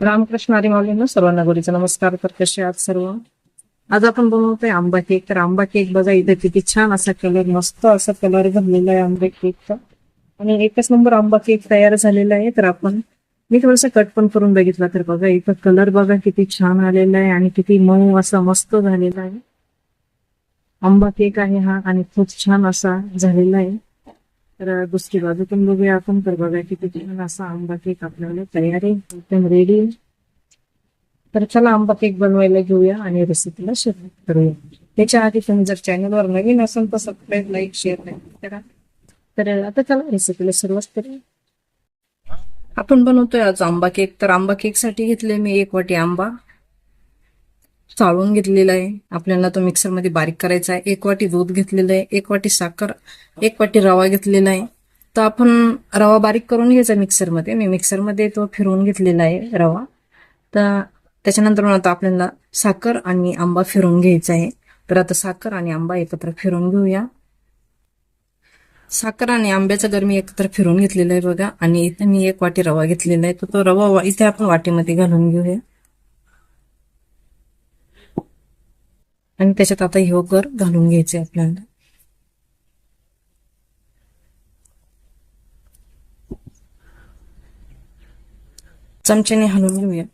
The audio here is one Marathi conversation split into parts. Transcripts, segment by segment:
रामकृष्ण हरी सर्वांना गोरीचा नमस्कार तर कसे आहात सर्व. आज आपण बनवतोय आंबा केक. तर आंबा केक बघा इथे किती छान असा कलर मस्त असा कलर भरलेला आहे आंबा केकचा आणि एकच नंबर आंबा केक तयार झालेला आहे. तर आपण मी थोडस कट पण करून बघितला. तर बघा इथं कलर बघा किती छान आलेला आहे आणि किती मऊ असा मस्त झालेला आहे. आंबा केक आहे हा आणि खूप छान असा झालेला आहे. तर दुसरी बाजू पण बघूया आपण. तर बघा किती छान असा आंबा केक आपल्याला तयार आहे. एकदम रेडी तर चला आंबा केक बनवायला घेऊया आणि रेसिपीला सुरुवात करूया. त्याच्या आधी तुम्ही जर चॅनलवर नवीन असाल तर सबस्क्राईब लाईक शेअर नाही करा. तर आता चला रेसिपीला सुरुवात करूया. आपण बनवतोय आज आंबा केक. तर आंबा केकसाठी घेतले मी एक वाटी आंबा. चाळून घेतलेला आहे. आपल्याला तो मिक्सरमध्ये बारीक करायचा आहे. एक वाटी दूध घेतलेलं आहे. एक वाटी साखर एक वाटी रवा घेतलेला आहे. तर आपण रवा बारीक करून घ्यायचा मिक्सरमध्ये मी मिक्सरमध्ये तो फिरवून घेतलेला आहे रवा. तर त्याच्यानंतर मग आता आपल्याला साखर आणि आंबा फिरवून घ्यायचा आहे. तर आता साखर आणि आंबा एकत्र फिरवून घेऊया. साखर आणि आंब्याचं गरमी एकत्र फिरवून घेतलेलं आहे बघा. आणि इथे मी एक वाटी रवा घेतलेला आहे. तर तो रवा इथे आपण वाटीमध्ये घालून घेऊया. आणि त्याच्यात आता हे गर घालून घ्यायचे आपल्याला. चमच्याने हलवून घेऊया.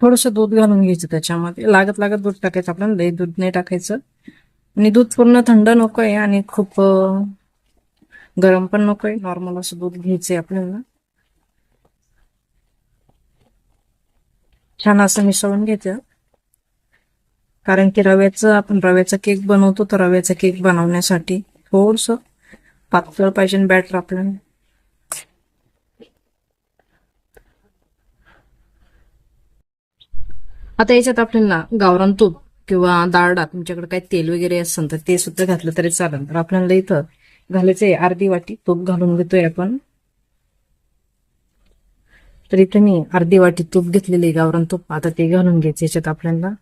थोडस दूध घालून घ्यायचं त्याच्यामध्ये. लागत लागत दूध टाकायचं आपल्याला. दूध नाही टाकायचं. आणि दूध पूर्ण थंड नकोय आणि खूप गरम पण नकोय. नॉर्मल असं दूध घ्यायचंय आपल्याला. छान असं मिसळून घ्यायचं कारण की रव्याचं आपण रव्याचा केक बनवतो तर रव्याचा केक बनवण्यासाठी थोडस पातळ पाहिजे बॅटर आपल्याला. आता याच्यात आपल्याला गावरान तूप. किंवा डाळडा तुमच्याकडे काही तेल वगैरे असेल तर ते सुद्धा घातलं तरी चालेल. तर आपल्याला इथं घालायचंय अर्धी वाटी तूप घालून घेतोय आपण. तर इथं मी अर्धी वाटी तूप घेतलेली गावरान तूप. आता ते घालून घ्यायचं याच्यात आपल्याला.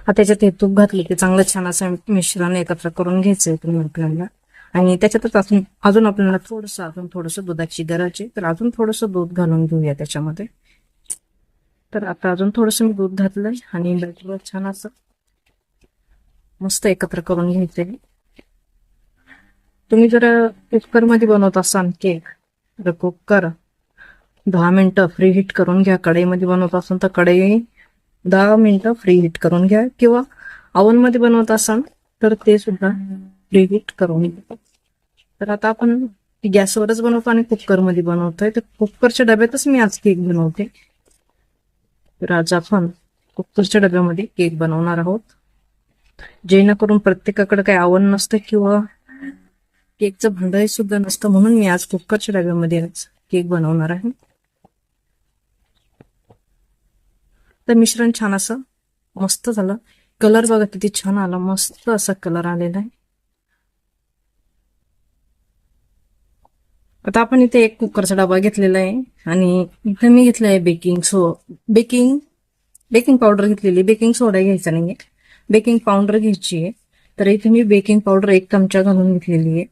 आता त्याच्यात हे तूप घातलं की चांगलं छान असं मिश्रण एकत्र करून घ्यायचं आहे तुम्ही आपल्याला. आणि त्याच्यातच अजून अजून आपल्याला थोडस अजून थोडस दुधाची गरज आहे. तर अजून थोडस दूध घालून घेऊया त्याच्यामध्ये. तर आता अजून थोडस मी दूध घातलंय आणि बॅटर छान असं मस्त एकत्र करून घ्यायचंय. तुम्ही जर कुकरमध्ये बनवत असाल केक तर कुकर दहा मिनिटं फ्री हिट करून घ्या. कढईमध्ये बनवत असाल तर कढई दहा मिनिटं फ्री हिट करून घ्या. किंवा oven मध्ये बनवत असाल तर ते सुद्धा प्रिहीट करून तर आता आपण गॅसवरच बनवतो आणि कुकरमध्ये बनवतोय. तर कुकरच्या डब्यातच मी आज केक बनवते. तर आज आपण कुकरच्या डब्यामध्ये केक बनवणार आहोत. जेणेकरून प्रत्येकाकडे काही आव्हान नसतं किंवा केकचं भांडही सुद्धा नसतं म्हणून मी आज कुकरच्या डब्यामध्ये आज केक बनवणार आहे. तर मिश्रण छान असं मस्त झालं. कलर बघा किती छान आला. मस्त असा कलर आलेला आहे. आता आपण इथे एक कुकरचा डबा घेतलेला आहे. आणि इथे मी घेतलं आहे baking so baking baking powder घेतलेली बेकिंग सोडा घ्यायचा नाहीये. बेकिंग पावडर घ्यायची आहे. तर इथे मी बेकिंग पावडर एक चमचा घालून घेतलेली आहे.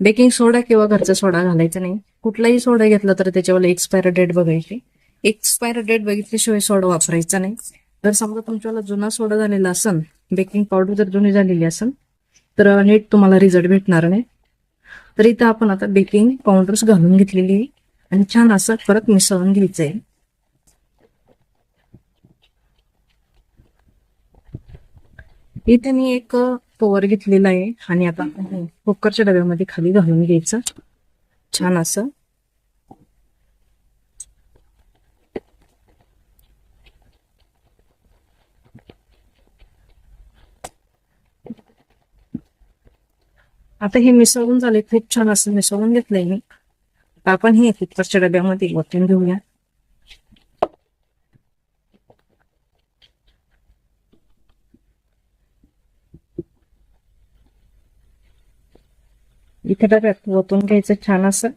बेकिंग सोडा किंवा घरचा सोडा घालायचा नाही. कुठलाही सोडा घेतला तर त्याच्यावर एक्सपायर डेट बघायची. एक्सपायर डेट बघितल्याशिवाय सोडा वापरायचा नाही. जर समजा तुमच्याला जुना सोडा झालेला असेल बेकिंग पावडर जर जुनी झालेली असेल तर नीट तुम्हाला रिझल्ट भेटणार नाही. तर इथं आपण आता बेकिंग पावडर्स घालून घेतलेली आहे. आणि छान असं परत मिसळून घ्यायचंय. इथे मी एक कवर घेतलेला आहे. आणि आता कुकरच्या डब्यामध्ये खाली घालून घ्यायचं. छान असं. आता हे मिसळून झाले खूप छान असं मिसळून घेतलंय मी. आपण हे कुकरच्या डब्यामध्ये ओतून घेऊया. इथे डब्यात वतून घ्यायचं छान असं.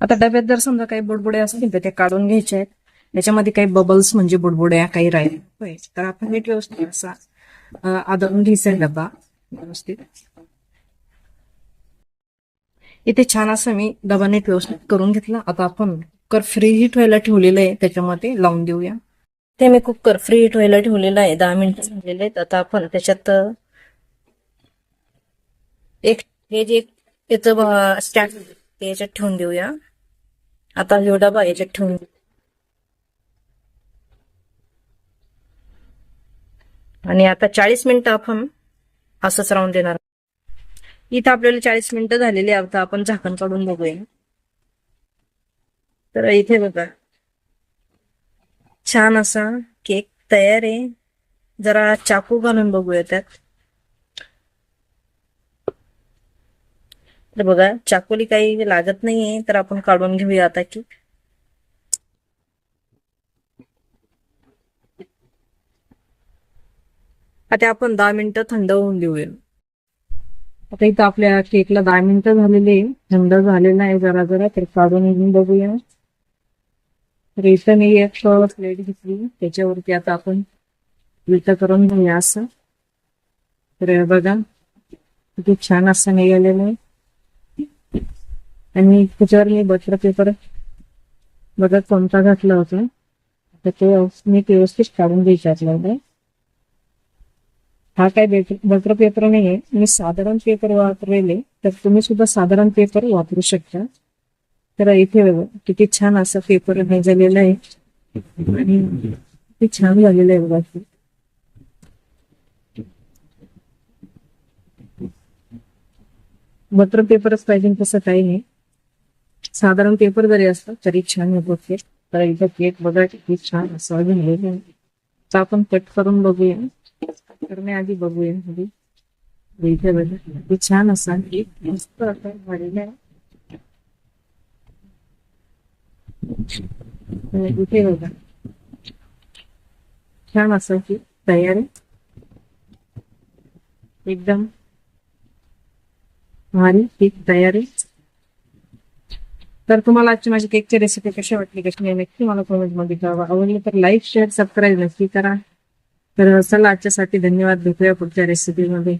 आता डब्यात जर समजा काही बुडबुडे असतील तर ते काढून घ्यायचे आहेत. याच्यामध्ये काही बबल्स म्हणजे बुडबुड्या काही राहील तर आपण नीट व्यवस्थित असा आदळून घ्यायचा डबा व्यवस्थित. इथे छान असं मी डबा नीट व्यवस्थित करून घेतला. आता आपण कुकर फ्री हिट व्हायला ठेवलेलं आहे. त्याच्यामध्ये लावून देऊया. ते मी कुकर फ्री हिट व्हायला ठेवलेलं आहे. दहा मिनिटं झालेले आहेत. आता आपण त्याच्यात एक हे जे याचं स्टँड ते याच्यात ठेवून देऊया. आता हा डबा याच्यात ठेवून आणि आता चाळीस मिनिटं आपण असंच राहून देणार. इथं आपल्याला चाळीस मिनिटं झालेली आहे. आता आपण झाकण काढून बघूया. तर इथे बघा. छान असा केक तयार आहे. जरा चाकू घालून बघूया त्यात. तर बघा चाकूली काही लागत नाहीये तर आपण काढून घेऊया आता केक. आता आपण दहा मिनिटं थंड होऊन देऊया. आता इथं आपल्या केकला दहा मिनिटं झालेली आहे. थंड झालेला आहे जरा जरा तर काढून घेऊन बघूया. रेसन मी एक प्लेट घेतली. त्याच्यावरती आता आपण विट करून घेऊया असं. तर बघा किती छान असं निघालेलं आहे. आणि त्याच्यावर मी बटर पेपर बघा कोणता घातला होता. तर ते मी व्यवस्थित काढून घ्यायचा आपल्याला. हा काय वक्र पेपर नाहीये. मी साधारण पेपर वापरलेले तर तुम्ही सुद्धा साधारण पेपर वापरू शकता. तर इथे बघा किती छान असा पेपर हे झालेलं आहे. आणि किती छान झालेलं आहे बघा. ते. बटर पेपरच पाहिजे तसं काही नाही. साधारण पेपर जरी असतं तरी छान होतो केक तर इथं केक बघा किती छान असं झालेलं आहे. तर आपण कट करून बघूया. करण्याआधी बघूया आधी इथे बघ. छान असा एक मस्त असा झालेला आहे. इथे बघा. छान असं केक एकदम भारी केक तयारी तर तुम्हाला आजची माझी केकची रेसिपी कशी वाटली कशी नाही नक्की मला कमेंटमध्ये कळवा. आवडली तर लाईक शेअर सबस्क्राईब नक्की करा. तर चला आजच्यासाठी धन्यवाद. भेटूया पुढच्या रेसिपीमध्ये